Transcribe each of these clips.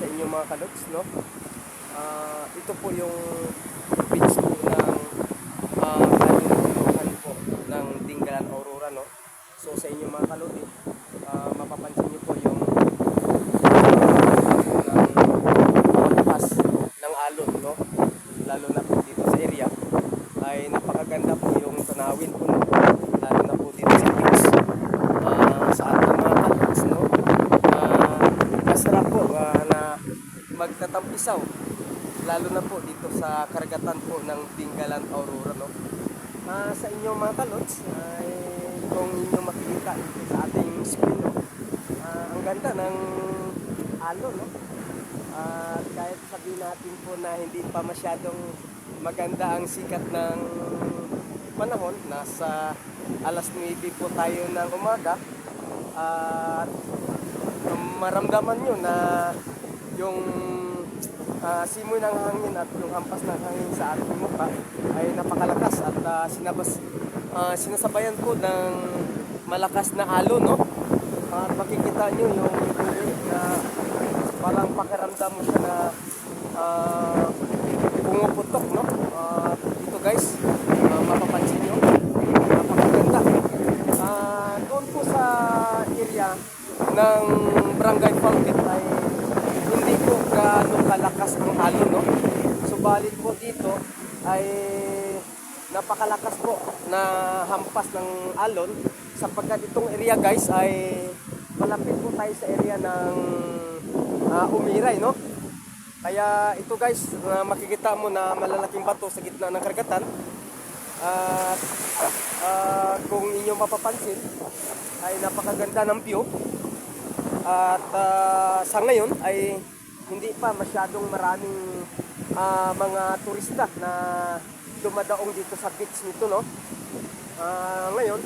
sa inyong mga kalots, no? Ah, ito po yung beach po ng uh, po ng Dingalan Aurora, no? So sa inyong mga kalodi, ah, mapapansin niyo po yung ng pas ng alon, no? Lalo na po dito sa area ay napakaganda po yung tanawin po, no? Lalo na po dito sa beach. Ah, sa ating mga kalots, no? Ah, masarap po ah, na magtatampisaw lalo na po dito sa karagatan po ng Dingalan Aurora no. Ah, sa inyong mga kalots ay kung inyo makikita sa ating screen no. Ah, ang ganda ng alon no. At kahit sabihin natin po na hindi pa masyadong maganda ang sikat ng panahon, nasa alas 9 po tayo ng umaga at maramdaman nyo na yung ah, simoy ng hangin at yung hampas ng hangin sa ating mukha ay napakalakas at ah, sinabas, ah, sinasabayan po ng malakas na alo, no? At makikita nyo yung na parang pakiramdam mo siya na ah, pumuputok, no? At ito guys, ah, mapapansin nyo, napakaganda. Ah, doon po sa area ng Barangay Fountain ay hindi po gaano kalakas ang alon, no? Subalit po dito ay napakalakas po na hampas ng alon sapagkat itong area guys ay malapit po tayo sa area ng ah, Umiray, no? Kaya ito guys, na makikita mo na malalaking bato sa gitna ng karagatan. At ah, kung inyo mapapansin, ay napakaganda ng view. At ah, sa ngayon ay hindi pa masyadong maraming ah, mga turista na dumadaong dito sa beach nito, no? Ah, ngayon,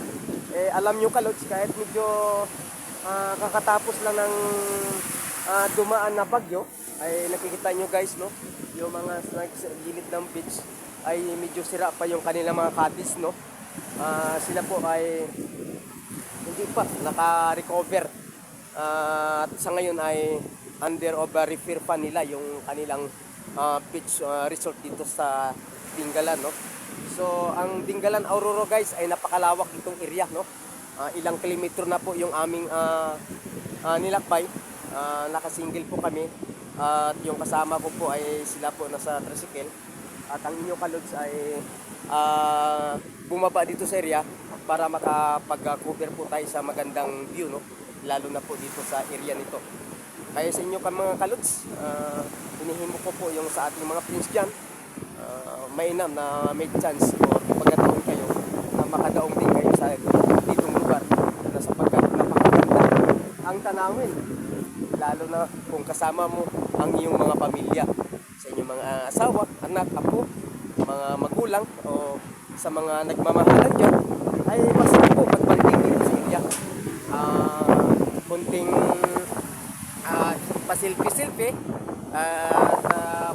eh, alam nyo kalods, kahit medyo ah, kakatapos lang ng ah, dumaan na bagyo, ay nakikita nyo guys, no? Yung mga gilid ng beach ay medyo sira pa yung kanilang mga cottage, no? Ah, sila po ay hindi pa naka-recover. Ah, at sa ngayon ay under a repair pa nila yung kanilang ah, beach ah, resort dito sa Dingalan, no? So, ang Dingalan Aurora guys ay napakalawak itong area, no? Ah, ilang kilometro na po yung aming ah, ah, nilakbay. Ah, nakasingle po kami. At yung kasama ko po ay sila po nasa tricycle. At ang inyong kalods ay ah, bumaba dito sa area para makapag-cover po tayo sa magandang view, no? Lalo na po dito sa area nito. Kaya sa inyo ka mga kalods, uh, hinihimo ko po yung sa ating mga prince dyan, ah, mainam na may chance or pagkataon kayo na makadaong din kayo sa ditong lugar na sapagkat napakaganda ang tanawin. Lalo na kung kasama mo ang iyong mga pamilya sa inyong mga asawa, anak, apo, mga magulang o sa mga nagmamahalan dyan ay masarap po magbanding dito sa area. Ah, kunting ah, pasilpi-silpi at uh,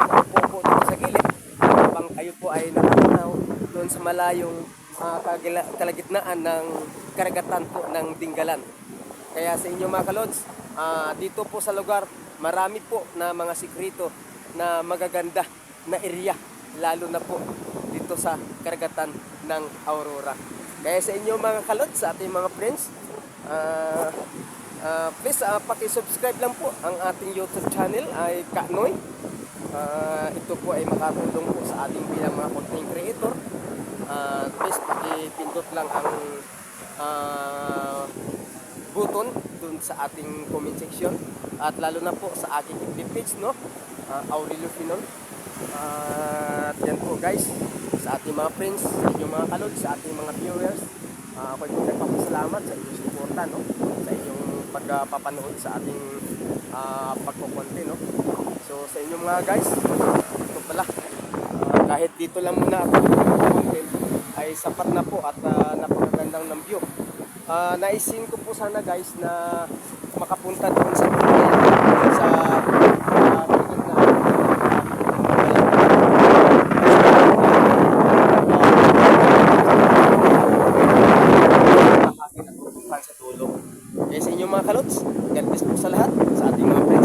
po dito sa gilid habang kayo po ay nakatanaw doon sa malayong ah, kagila- kalagitnaan ng karagatan po ng Dinggalan. Kaya sa inyo mga kalods, ah, dito po sa lugar, marami po na mga sikrito na magaganda na area, lalo na po dito sa karagatan ng Aurora. Kaya sa inyo mga kalods, sa ating mga friends, ah, ah, please ah, paki-subscribe lang po ang ating YouTube channel ay Kanoy. Ah, ito po ay makatulong po sa ating bilang mga content creator. Ah, please paki-pindot lang ang ah, button dun sa ating comment section. At lalo na po sa aking FB page no? Uh, Aurelio Finon. At yan po guys. Sa ating mga friends sa inyong mga kalod sa ating mga viewers uh, ako'y po nagpapasalamat sa inyong suporta no pagpapanood sa ating uh, pagkukonte no? So sa inyong mga guys ito pala. Uh, kahit dito lang muna ako content ay sapat na po at uh, napakagandang ng view. Ah, naisin ko po sana guys na makapunta doon sa sa sa inyo mga kalots. God bless po sa lahat, sa ating mga